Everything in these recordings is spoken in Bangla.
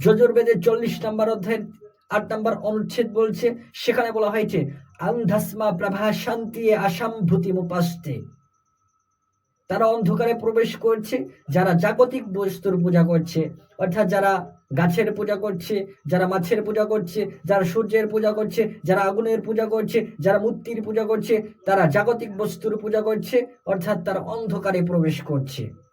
যজুর্বেদের চল্লিশ নম্বর অধ্যায়ের আট নম্বর অনুচ্ছেদ বলছে, সেখানে বলা হয়েছে, আন্ধাসমা প্রভা শান্তি আসাম্ভূতি মুপাস্তে। তারা অন্ধকারে প্রবেশ করছে, যারা জাগতিক বস্তুর পূজা করছে, অর্থাৎ যারা গাছের পূজা করছে, যারা মাছের পূজা করছে, যারা সূর্যের পূজা করছে, যারা আগুনের পূজা করছে, যারা মূর্তির পূজা করছে, তারা জাগতিক বস্তুর পূজা করছে, অর্থাৎ তারা অন্ধকারে প্রবেশ করছে।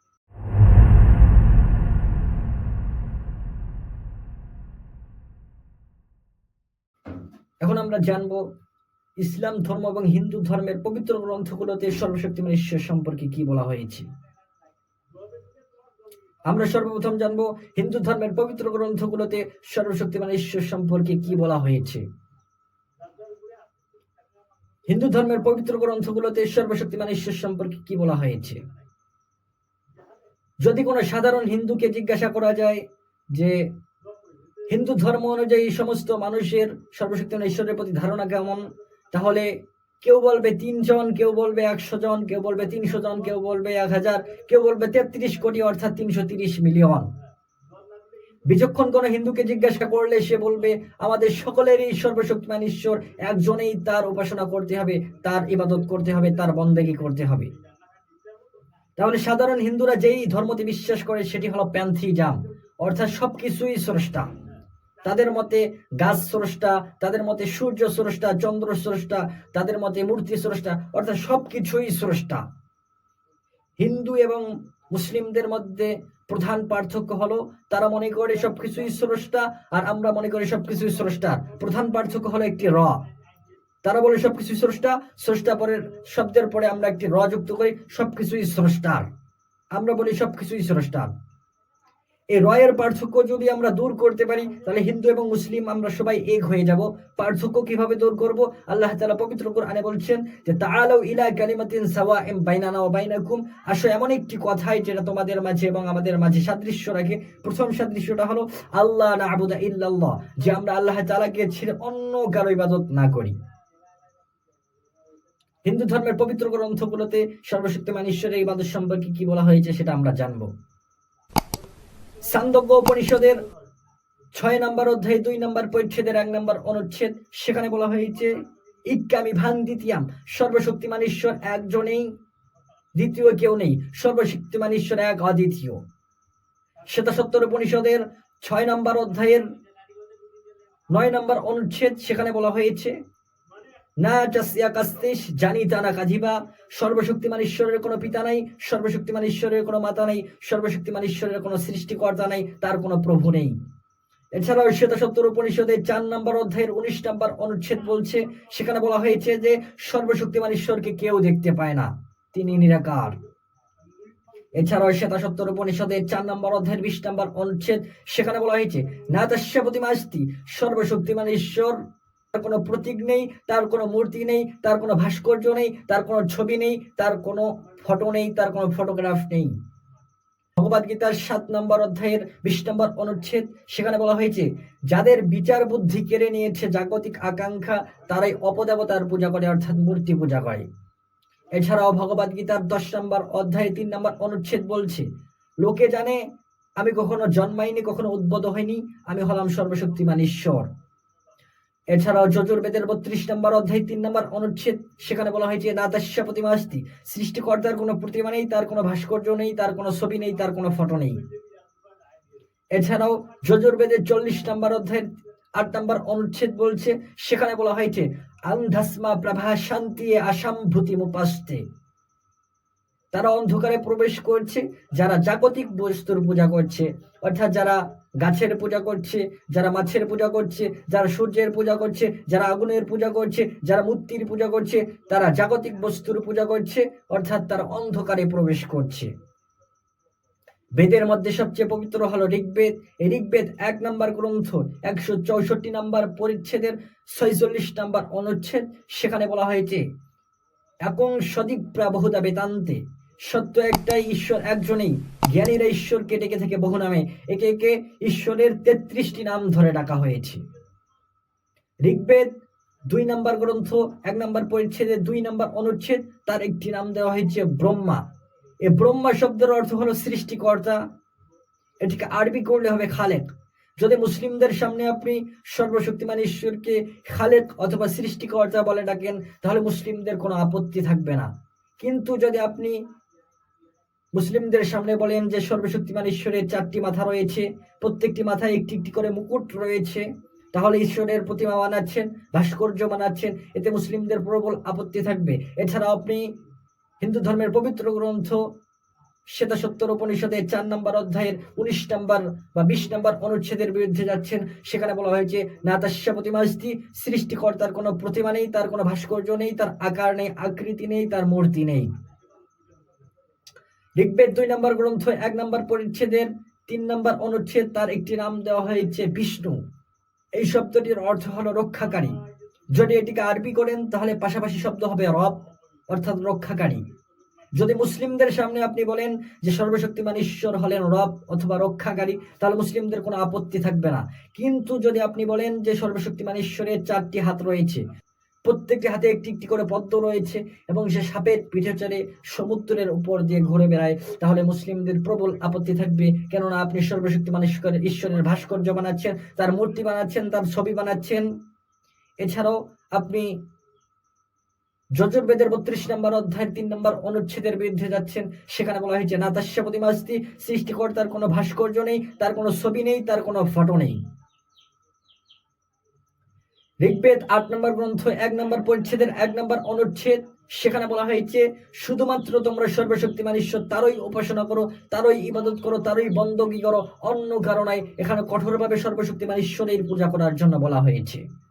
এখন আমরা জানব ইসলাম ধর্ম এবং হিন্দু ধর্মের পবিত্র গ্রন্থগুলোতে সর্বশক্তিমান ঈশ্বর সম্পর্কে কি বলা হয়েছে। আমরা সর্বপ্রথম জানব হিন্দু ধর্মের পবিত্র গ্রন্থগুলোতে সর্বশক্তিমান ঈশ্বর সম্পর্কে কি বলা হয়েছে। হিন্দু ধর্মের পবিত্র গ্রন্থগুলোতে সর্বশক্তিমান ঈশ্বর সম্পর্কে কি বলা হয়েছে? যদি কোনো সাধারণ হিন্দুকে জিজ্ঞাসা করা যায় যে হিন্দু ধর্ম অনুযায়ী সমস্ত মানুষের সর্বশক্তিমান ঈশ্বরের প্রতি ধারণা কেমন? তাহলে কেউ বলবে তিনজন, কেউ বলবে একশো জন কেউ বলবে তিনশো জন কেউ বলবে এক হাজার কেউ বলবে তেত্রিশ কোটি, অর্থাৎ তিনশো তিরিশ মিলিয়ন। বিচক্ষণ কোনো হিন্দুকে জিজ্ঞাসা করলে সে বলবে, আমাদের সকলেরই সর্বশক্তিমান ঈশ্বর, একজনেই তার উপাসনা করতে হবে, তার ইবাদত করতে হবে, তার বন্দেগী করতে হবে। তাহলে সাধারণ হিন্দুরা যেই ধর্মতে বিশ্বাস করে, সেটি হলো প্যান্থিজাম, অর্থাৎ সবকিছুই স্রষ্টা। তাদের মতে গাছ স্রষ্টা, তাদের মতে সূর্য স্রষ্টা, চন্দ্র স্রষ্টা, তাদের মতে মূর্তি স্রষ্টা, অর্থাৎ সবকিছুই স্রষ্টা। হিন্দু এবং মুসলিমদের মধ্যে প্রধান পার্থক্য হলো, তারা মনে করে সবকিছুই স্রষ্টা আর আমরা মনে করি সবকিছুই স্রষ্টা প্রধান পার্থক্য হলো একটি র। তারা বলে সবকিছু স্রষ্টা স্রষ্টা পরের শব্দের পরে আমরা একটি র যুক্ত করি, সবকিছুই স্রষ্টার। আমরা বলি সবকিছুই স্রষ্টার। এই রয়ের পার্থক্য যদি আমরা দূর করতে পারি, তাহলে হিন্দু এবং মুসলিম আমরা সবাই এক হয়ে যাব। পার্থক্য কীভাবে দূর করব? আল্লাহ তাআলা পবিত্র কোরআনে বলছেন যে, তাআলাউ ইলা কালিমাতিন সাওয়াইম বাইনানা ওয়া বাইনাকুম। আসো, এমন একটি কথাই যেটা তোমাদের মাঝে এবং আমাদের মাঝে সাদৃশ্য রাখে। প্রথম সাদৃশ্যটা হলো আল্লাহ না'বুদা ইল্লাল্লাহ, যে আমরা আল্লাহ তাআলাকে ছেড়ে অন্য কারও ইবাদত না করি। হিন্দু ধর্মের পবিত্র গ্রন্থগুলোতে সর্বশক্তিমান ঈশ্বরের ইবাদত সম্পর্কে কি বলা হয়েছে সেটা আমরা জানব। সান্দজ্ঞ উপনিষদের ছয় নম্বর অধ্যায়, দুই নম্বর পরিচ্ছেদের এক নম্বর অনুচ্ছেদ। সেখানে বলা হয়েছে, ইক্কামি ভান দ্বিতীয়াম। সর্বশক্তিমান ঈশ্বর একজনেই দ্বিতীয় কেউ নেই। সর্বশক্তিমান ঈশ্বর এক, অদ্বিতীয়। শ্বেতাসত্তর উপনিষদের ছয় নম্বর অধ্যায়ের নয় নম্বর অনুচ্ছেদ, সেখানে বলা হয়েছে না চাষিয়া কাস্তেশ, জানি তানা কাজিবা। সর্বশক্তিমান ঈশ্বরের কোনো পিতা নাই, সর্বশক্তিমান ঈশ্বরের কোনো মাতা নেই, সর্বশক্তিমান ঈশ্বরের কোনো সৃষ্টিকর্তা নেই, তার কোনো প্রভু নেই। এছাড়াও উপনিষদের চার নম্বর অধ্যায়ের উনিশ নম্বর অনুচ্ছেদ বলছে, সেখানে বলা হয়েছে যে সর্বশক্তিমান ঈশ্বরকে কেউ দেখতে পায় না, তিনি নিরাকার। এছাড়াও শ্বেতাসত্তর উপনিষদের চার নম্বর অধ্যায়ের বিশ নম্বর অনুচ্ছেদ, সেখানে বলা হয়েছে, না তাস্যাপতি মাস্তি সর্বশক্তিমান ঈশ্বর কোনো প্রতীক নেই, তার কোনো মূর্তি নেই, তার কোনো ভাস্কর্য নেই, তার কোনো ছবি নেই, তার কোনো ফটো নেই, তার কোনো ফটোগ্রাফ নেই। ভগবদ গীতার সাত নম্বর অধ্যায়ের বিশ নম্বর অনুচ্ছেদ, সেখানে বলা হয়েছে, যাদের বিচার বুদ্ধি কেড়ে নিয়েছে জাগতিক আকাঙ্ক্ষা, তারাই অপদেবতার পূজা করে, অর্থাৎ মূর্তি পূজা করে। এছাড়াও ভগবদ গীতার দশ নম্বর অধ্যায়ে তিন নম্বর অনুচ্ছেদ বলছে, লোকে জানে, আমি কখনো জন্মাইনি, কখনো উদ্বোধ হয়নি আমি হলাম সর্বশক্তিমান ঈশ্বর। এছাড়াও যজুর্বেদের বত্রিশ নম্বর অধ্যায় তিন নম্বর অনুচ্ছেদ, সেখানে বলা হয়েছে না তাস্যা প্রতিমা সৃষ্টিকর্তার কোনো প্রতিমা নেই, তার কোনো ভাস্কর্য নেই, তার কোনো ছবি নেই, তার কোনো ফটো নেই। এছাড়াও যজুর্বেদের চল্লিশ নম্বর অধ্যায়ের আট নম্বর অনুচ্ছেদ বলছে, সেখানে বলা হয়েছে, আন্ধাসমা প্রভা শান্তি আসাম্ভূতি মুপাস্তে তারা অন্ধকারে প্রবেশ করছে, যারা জাগতিক বস্তুর পূজা করছে, অর্থাৎ যারা গাছের পূজা করছে, যারা মাছের পূজা করছে, যারা সূর্যের পূজা করছে, যারা আগুনের পূজা করছে, যারা মূর্তির পূজা করছে, তারা জাগতিক বস্তুর পূজা করছে, অর্থাৎ তারা অন্ধকারে প্রবেশ করছে। বেদের মধ্যে সবচেয়ে পবিত্র হলো ঋগ্বেদ। এই ঋগ্বেদ এক নম্বর গ্রন্থ, একশো চৌষট্টি নম্বর পরিচ্ছেদের ছয়চল্লিশ নম্বর অনুচ্ছেদ। সেখানে বলা হয়েছে, একং সদীপ্রা বহুদা বেদান্তে। সত্য একটাই, ঈশ্বর একজনেই। জ্ঞানীরা ঈশ্বরকে ডেকে থেকে বহু নামে। একে একে ঈশ্বরের তেত্রিশটি নাম ধরে ডাকা হয়েছে। ঋগ্বেদ দুই নাম্বার গ্রন্থ, এক নম্বর পরিচ্ছেদে দুই নম্বর অনুচ্ছেদ, তার একটি নাম দেওয়া হয়েছে ব্রহ্মা। এ ব্রহ্মা শব্দের অর্থ হলো সৃষ্টিকর্তা। এটিকে আরবি করলে হবে খালেক। যদি মুসলিমদের সামনে আপনি সর্বশক্তিমান ঈশ্বরকে খালেক অথবা সৃষ্টিকর্তা বলে ডাকেন, তাহলে মুসলিমদের কোনো আপত্তি থাকবে না। কিন্তু যদি আপনি মুসলিমদের সামনে বলেন যে, সর্বশক্তিমান ঈশ্বরের চারটি মাথা রয়েছে। প্রত্যেকটি মাথায় একটি একটি করে মুকুট রয়েছে। তাহলে ঈশ্বরের প্রতিমা বানাচ্ছেন, ভাস্কর্য বানাচ্ছেন, এতে মুসলিমদের প্রবল আপত্তি থাকবে। এছাড়াও আপনি হিন্দু ধর্মের পবিত্র গ্রন্থ শ্বেতা সত্তর উপনিষদের চার নম্বর অধ্যায়ের উনিশ নম্বর বা বিশ নম্বর অনুচ্ছেদের বিরুদ্ধে যাচ্ছেন। সেখানে বলা হয়েছে, না তাস্যা প্রতিমাস্তি, সৃষ্টিকর্তার কোনো প্রতিমা নেই, তার কোনো ভাস্কর্য নেই, তার আকার নেই, আকৃতি নেই, তার মূর্তি নেই। ঋগ্বেদ দুই নম্বর গ্রন্থ, এক নম্বর পরিচ্ছেদের, তিন নম্বর অনুচ্ছেদ, তার একটি নাম দেওয়া হয়েছে বিষ্ণু। এই শব্দটির অর্থ হলো রক্ষাকারী। যদি এটিকে আরবি করেন, তাহলে পাশাপাশি শব্দ হবে রব, অর্থাৎ রক্ষাকারী। যদি মুসলিমদের সামনে আপনি বলেন যে সর্বশক্তিমান ঈশ্বর হলেন রব অথবা রক্ষাকারী, তাহলে মুসলিমদের কোনো আপত্তি থাকবে না। কিন্তু যদি আপনি বলেন যে সর্বশক্তিমান ঈশ্বরের চারটি হাত রয়েছে প্রত্যেকটি হাতে একটি একটি করে পদ্ম রয়েছে এবং সে সাপের পিঠে চড়ে সমুদ্রের উপর দিয়ে ঘুরে বেড়ায়। তাহলে মুসলিমদের প্রবল আপত্তি থাকবে, কেননা আপনি সর্বশক্তিমান ঈশ্বরের ঈশ্বরের ভাস্কর্য বানাচ্ছেন, তার মূর্তি বানাচ্ছেন, তার ছবি বানাচ্ছেন। এছাড়াও আপনি যজুর্বেদের বত্রিশ নম্বর অধ্যায়ের তিন নম্বর অনুচ্ছেদের বিরুদ্ধে যাচ্ছেন, সেখানে বলা হয়েছে, না, তাস্য প্রতিমাস্তি, সৃষ্টিকর্তার কোনো ভাস্কর্য নেই, তার কোনো ছবি নেই, তার কোনো ফটো নেই। ঋগ্বেদ আট নম্বর গ্রন্থ, এক নম্বর পরিচ্ছেদের, এক নম্বর অনুচ্ছেদ। সেখানে বলা হয়েছে, শুধুমাত্র তোমরা সর্বশক্তিমান ঈশ্বর, তারই উপাসনা করো, তারই ইবাদত করো, তারই বন্দগী করো, অন্য কারণায় এখানে কঠোরভাবে সর্বশক্তিমান ঈশ্বরের পূজা করার জন্য বলা হয়েছে।